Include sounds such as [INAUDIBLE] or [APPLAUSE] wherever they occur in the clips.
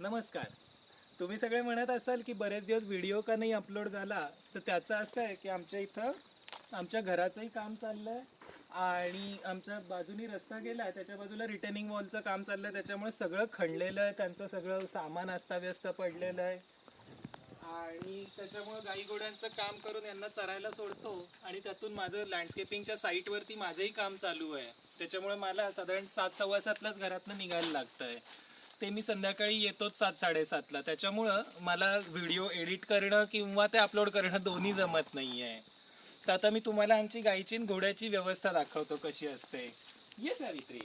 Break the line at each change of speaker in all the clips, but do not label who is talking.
नमस्कार. तुम्ही सगळे म्हणत असाल की बरेच दिवस व्हिडिओ का नाही अपलोड झाला तर त्याचं असं आहे की आमच्या इथं आमच्या घराचंही काम चाललंय आणि आमच्या बाजूनी रस्ता गेला त्याच्या बाजूला रिटर्निंग वॉलचं काम चाललंय त्याच्यामुळे सगळं खणलेलं आहे त्यांचं सगळं सामान अस्ताव्यस्त पडलेलं आहे. आणि त्याच्यामुळे गाई घोड्यांचं काम करून यांना चरायला सोडतो आणि त्यातून माझं लँडस्केपिंगच्या साईटवरती माझंही काम चालू आहे. त्याच्यामुळे मला साधारण सात सव्वा सातलाच घरातनं निघायला लागतंय. ते मी संध्याकाळी येतोच सात साडेसातला. त्याच्यामुळं मला व्हिडिओ एडिट करणं किंवा ते अपलोड करणं दोन्ही जमत नाही आहे तर आता मी तुम्हाला आमची गाईची घोड्याची व्यवस्था दाखवतो कशी असते. ये सावित्री.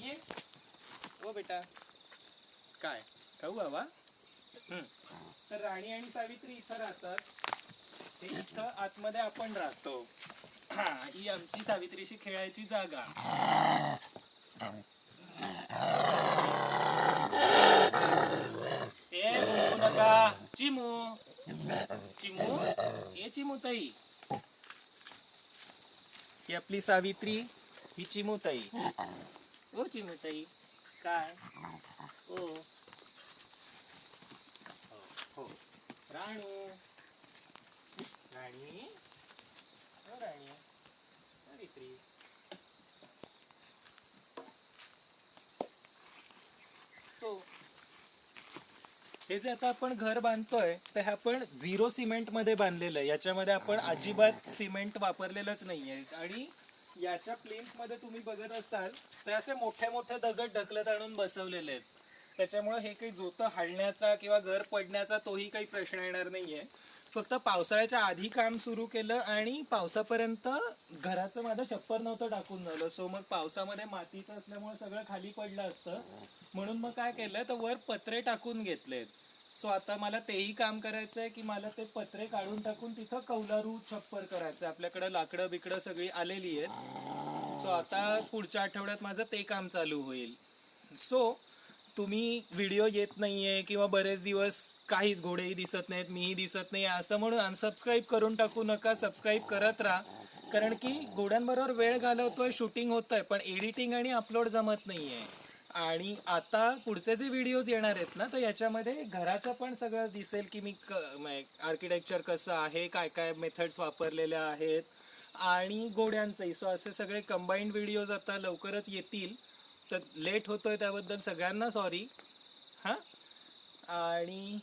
ये. ओ बेटा. काय? खाऊ हवा हम्म. तर राणी आणि सावित्री इथं राहतात. ते इथं आतमध्ये आपण राहतो. हा [CLEARS THROAT] ही आमची सावित्रीशी खेळायची जागा. का? चिमू. चिमू? ए चिमू ताई. ही आपली सावित्री ही चिमू ताई. ओ चिमू ताई काय? ओ. हो. हो. राणू. राणी? हो राणी. सावित्री. सो हे जे आता आपण घर बांधतोय तर हे आपण झिरो सिमेंटमध्ये बांधलेलं आहे. याच्यामध्ये आपण अजिबात सिमेंट वापरलेलंच नाहीये. आणि याच्या प्लेन्थमध्ये तुम्ही बघत असाल तर असे मोठे मोठे दगड ढकलत आणून बसवलेले आहेत. त्याच्यामुळे हे काही जोतं हालण्याचा किंवा घर पडण्याचा तोही काही प्रश्न येणार नाहीये. फक्त पावसाळ्याच्या आधी काम सुरू केलं आणि पावसापर्यंत घराचं माझं चप्पर नव्हतं टाकून झालं. सो मग पावसामध्ये मातीचं असल्यामुळे सगळं खाली पडलं असतं. म्हणून मग काय केलं तर वर पत्रे टाकून घेतलेत. सो आता मला तेही काम करायचं आहे की मला ते पत्रे काढून टाकून तिथं कौलारू छप्पर करायचं आहे आपल्याकडं लाकडं बिकडं सगळी आलेली आहेत. सो आता पुढच्या आठवड्यात माझं ते काम चालू होईल. सो तुम्ही व्हिडिओ येत नाहीये किंवा बरेच दिवस काहीच घोडेही दिसत नाहीत मीही दिसत नाही असं म्हणून अनसबस्क्राईब करून टाकू नका सबस्क्राईब करत राहा. कारण की घोड्यांबरोबर वेळ घालवतोय शूटिंग होत आहे पण एडिटिंग आणि अपलोड जमत नाहीये. आणि आता पुढचे जे व्हिडिओज येणार आहेत ना तर याच्यामध्ये घराचं पण सगळं दिसेल की मी आर्किटेक्चर म्हणजे कसं आहे काय काय मेथड्स वापरलेल्या आहेत. आणि घोड्यांचंही सो असे सगळे कंबाईंड व्हिडिओज आता लवकरच येतील. तर लेट होतोय त्याबद्दल सगळ्यांना सॉरी हां? आणि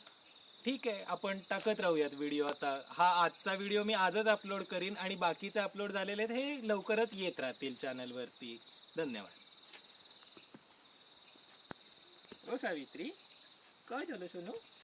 ठीक आहे आपण टाकत राहूयात व्हिडिओ आता. हा आजचा व्हिडिओ मी आजच अपलोड करीन आणि बाकीचे अपलोड झालेले आहेत हे लवकरच येत राहतील चॅनलवरती धन्यवाद. ओ सावित्री काय झालं सोनू?